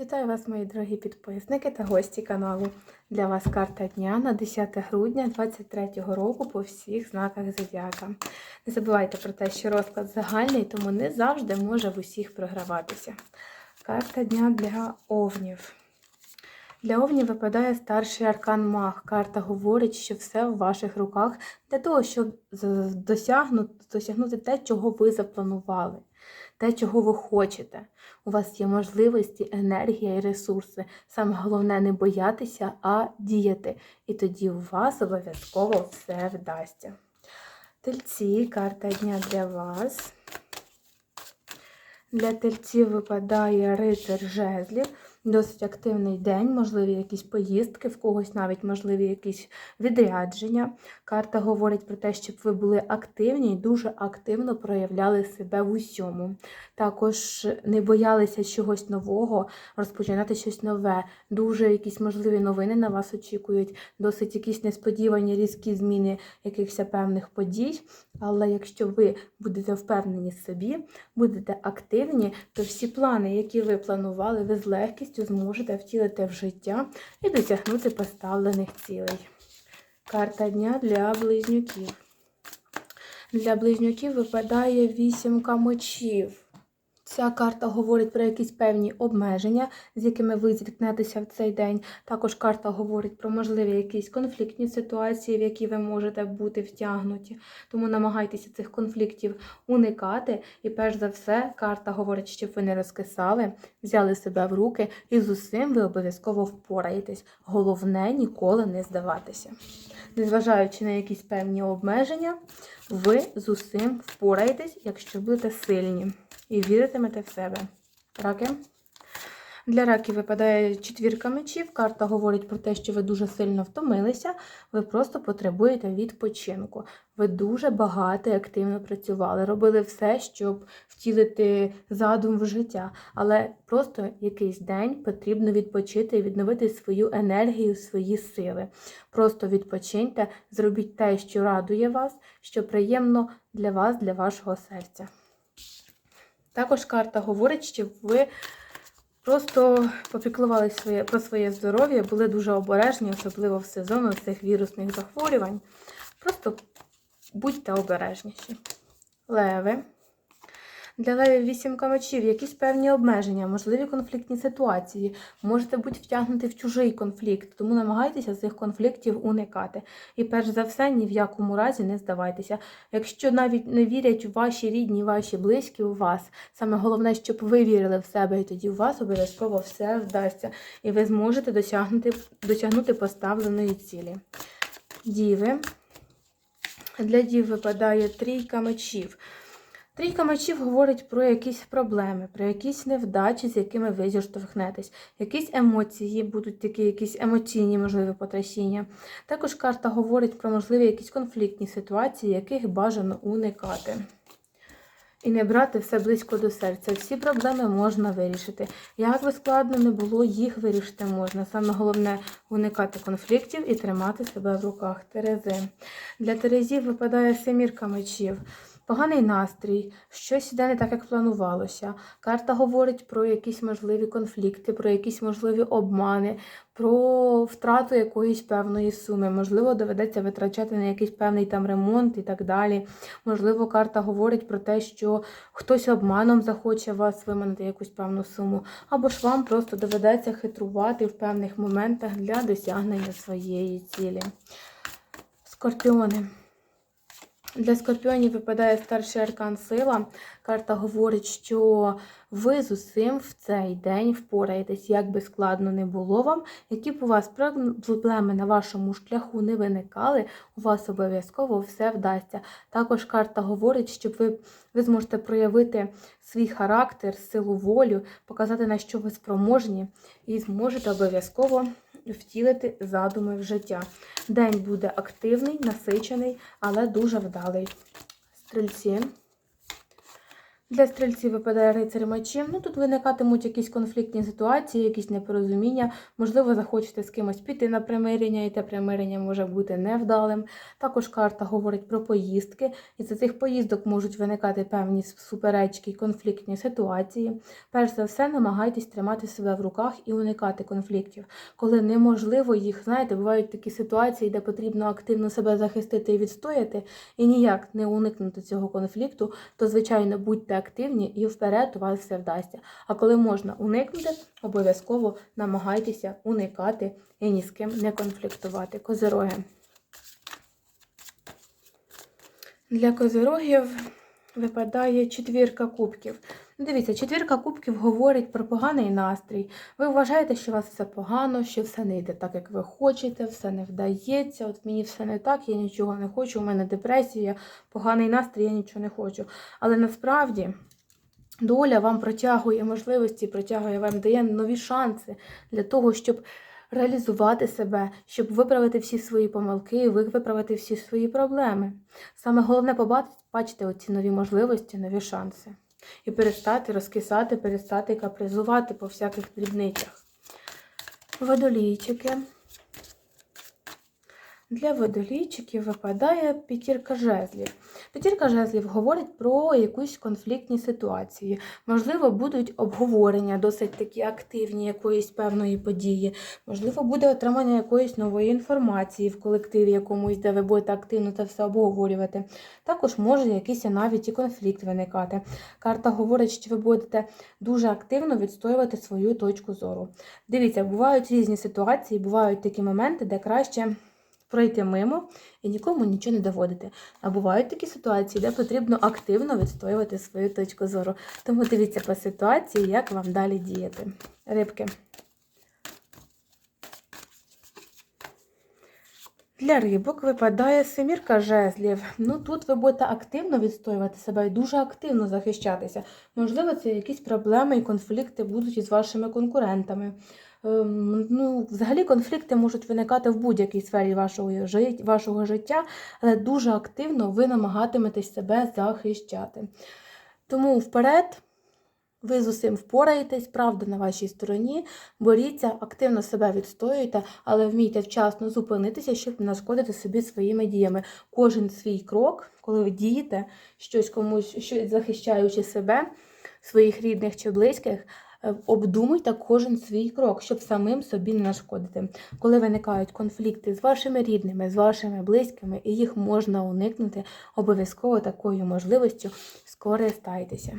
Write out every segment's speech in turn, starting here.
Вітаю вас, мої дорогі підписники та гості каналу. Для вас карта дня на 10 грудня 2023 року по всіх знаках зодіака. Не забувайте про те, що розклад загальний, тому не завжди може в усіх програватися. Карта дня для овнів. Для овнів випадає старший аркан Маг. Карта говорить, що все в ваших руках для того, щоб досягнути те, чого ви запланували, те, чого ви хочете. У вас є можливості, енергія і ресурси. Саме головне не боятися, а діяти. І тоді у вас обов'язково все вдасться. Тельці, карта дня для вас. Для тельців випадає рицар жезлів. Досить активний день, можливі якісь поїздки, в когось навіть можливі якісь відрядження. Карта говорить про те, щоб ви були активні і дуже активно проявляли себе в усьому. Також не боялися чогось нового, розпочинати щось нове. Дуже якісь можливі новини на вас очікують, досить якісь несподівані різкі зміни якихось певних подій. Але якщо ви будете впевнені в собі, будете активні, то всі плани, які ви планували, ви з легкістю зможете втілити в життя і досягнути поставлених цілей. Карта дня для близнюків. Для близнюків випадає вісімка мечів. Ця карта говорить про якісь певні обмеження, з якими ви зіткнетеся в цей день. Також карта говорить про можливі якісь конфліктні ситуації, в які ви можете бути втягнуті. Тому намагайтеся цих конфліктів уникати. І перш за все, карта говорить, щоб ви не розкисали, взяли себе в руки і з усім ви обов'язково впораєтесь. Головне ніколи не здаватися. Незважаючи на якісь певні обмеження, ви з усім впораєтесь, якщо будете сильні і віритимете в себе. Раки. Для раків випадає четвірка мечів. Карта говорить про те, що ви дуже сильно втомилися, ви просто потребуєте відпочинку. Ви дуже багато і активно працювали, робили все, щоб втілити задум в життя. Але просто якийсь день потрібно відпочити і відновити свою енергію, свої сили. Просто відпочиньте, зробіть те, що радує вас, що приємно для вас, для вашого серця. Також карта говорить, що ви просто попіклувалися своє, про своє здоров'я, були дуже обережні, особливо в сезону цих вірусних захворювань. Просто будьте обережніші. Леви. Для левів вісімка мечів, якісь певні обмеження, можливі конфліктні ситуації. Можете бути втягнути в чужий конфлікт, тому намагайтеся цих конфліктів уникати. І перш за все, ні в якому разі не здавайтеся. Якщо навіть не вірять ваші рідні, ваші близькі у вас, саме головне, щоб ви вірили в себе, і тоді у вас обов'язково все вдасться, і ви зможете досягнути, досягнути поставленої цілі. Діви. Для дів випадає трійка мечів. Трійка мечів говорить про якісь проблеми, про якісь невдачі, з якими ви зіштовхнетесь. Якісь емоції, будуть такі якісь емоційні, можливі потрясіння. Також карта говорить про можливі якісь конфліктні ситуації, яких бажано уникати. І не брати все близько до серця. Всі проблеми можна вирішити. Як би складно не було, їх вирішити можна. Саме головне уникати конфліктів і тримати себе в руках. Терези. Для Терезів випадає семірка мечів. Поганий настрій, щось іде не так, як планувалося. Карта говорить про якісь можливі конфлікти, про якісь можливі обмани, про втрату якоїсь певної суми. Можливо, доведеться витрачати на якийсь певний там ремонт і так далі. Можливо, карта говорить про те, що хтось обманом захоче вас виманити якусь певну суму, або ж вам просто доведеться хитрувати в певних моментах для досягнення своєї цілі. Скорпіони. Для скорпіонів випадає старший аркан сила. Карта говорить, що ви з усім в цей день впораєтесь, як би складно не було вам, які б у вас проблеми на вашому шляху не виникали, у вас обов'язково все вдасться. Також карта говорить, що ви, ви зможете проявити свій характер, силу волю, показати, на що ви спроможні, і зможете обов'язково втілити задуми в життя. День буде активний, насичений, але дуже вдалий. Стрільці. Для стрільців випадає рицарь мечів. Ну тут виникатимуть якісь конфліктні ситуації, якісь непорозуміння. Можливо, захочете з кимось піти на примирення, і те примирення може бути невдалим. Також карта говорить про поїздки, і за цих поїздок можуть виникати певні суперечки і конфліктні ситуації. Перш за все, намагайтесь тримати себе в руках і уникати конфліктів, коли неможливо їх, знаєте, бувають такі ситуації, де потрібно активно себе захистити і відстояти, і ніяк не уникнути цього конфлікту, то звичайно будьте активні і вперед у вас все вдасться. А коли можна уникнути, обов'язково намагайтеся уникати і ні з ким не конфліктувати. Козироги. Для козирогів випадає четвірка кубків. Дивіться, четвірка кубків говорить про поганий настрій. Ви вважаєте, що у вас все погано, що все не йде так, як ви хочете, все не вдається. От мені все не так, я нічого не хочу, у мене депресія, поганий настрій, я нічого не хочу. Але насправді доля вам протягує можливості, протягує вам дає нові шанси для того, щоб реалізувати себе, щоб виправити всі свої помилки, ви- виправити всі свої проблеми. Саме головне побачити, бачити оці нові можливості, нові шанси. І перестати розкисати, перестати капризувати по всяких дрібницях. Водолійчики. Для водолійчиків випадає п'ятірка жезлів. П'ятірка жезлів говорить про якусь конфліктні ситуації. Можливо, будуть обговорення досить такі активні якоїсь певної події. Можливо, буде отримання якоїсь нової інформації в колективі якомусь, де ви будете активно це все обговорювати. Також може якийсь навіть і конфлікт виникати. Карта говорить, що ви будете дуже активно відстоювати свою точку зору. Дивіться, бувають різні ситуації, бувають такі моменти, де краще пройти мимо і нікому нічого не доводити. А бувають такі ситуації, де потрібно активно відстоювати свою точку зору. Тому дивіться по ситуації, як вам далі діяти. Рибки. Для рибок випадає семірка жезлів. Ну тут ви будете активно відстоювати себе і дуже активно захищатися. Можливо, це якісь проблеми і конфлікти будуть із вашими конкурентами. Ем, Ну, взагалі конфлікти можуть виникати в будь-якій сфері вашого, жит- вашого життя, але дуже активно ви намагатиметесь себе захищати. Тому вперед ви з усім впораєтесь, правда на вашій стороні, боріться, активно себе відстоюйте, але вмійте вчасно зупинитися, щоб не нашкодити собі своїми діями. Кожен свій крок, коли ви дієте, щось комусь, щось захищаючи себе, своїх рідних чи близьких, обдумуйте кожен свій крок, щоб самим собі не нашкодити. Коли виникають конфлікти з вашими рідними, з вашими близькими, і їх можна уникнути, обов'язково такою можливістю скористайтеся.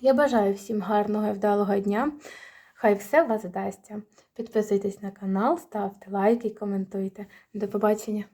Я бажаю всім гарного і вдалого дня. Хай все у вас вдасться. Підписуйтесь на канал, ставте лайки, коментуйте. До побачення!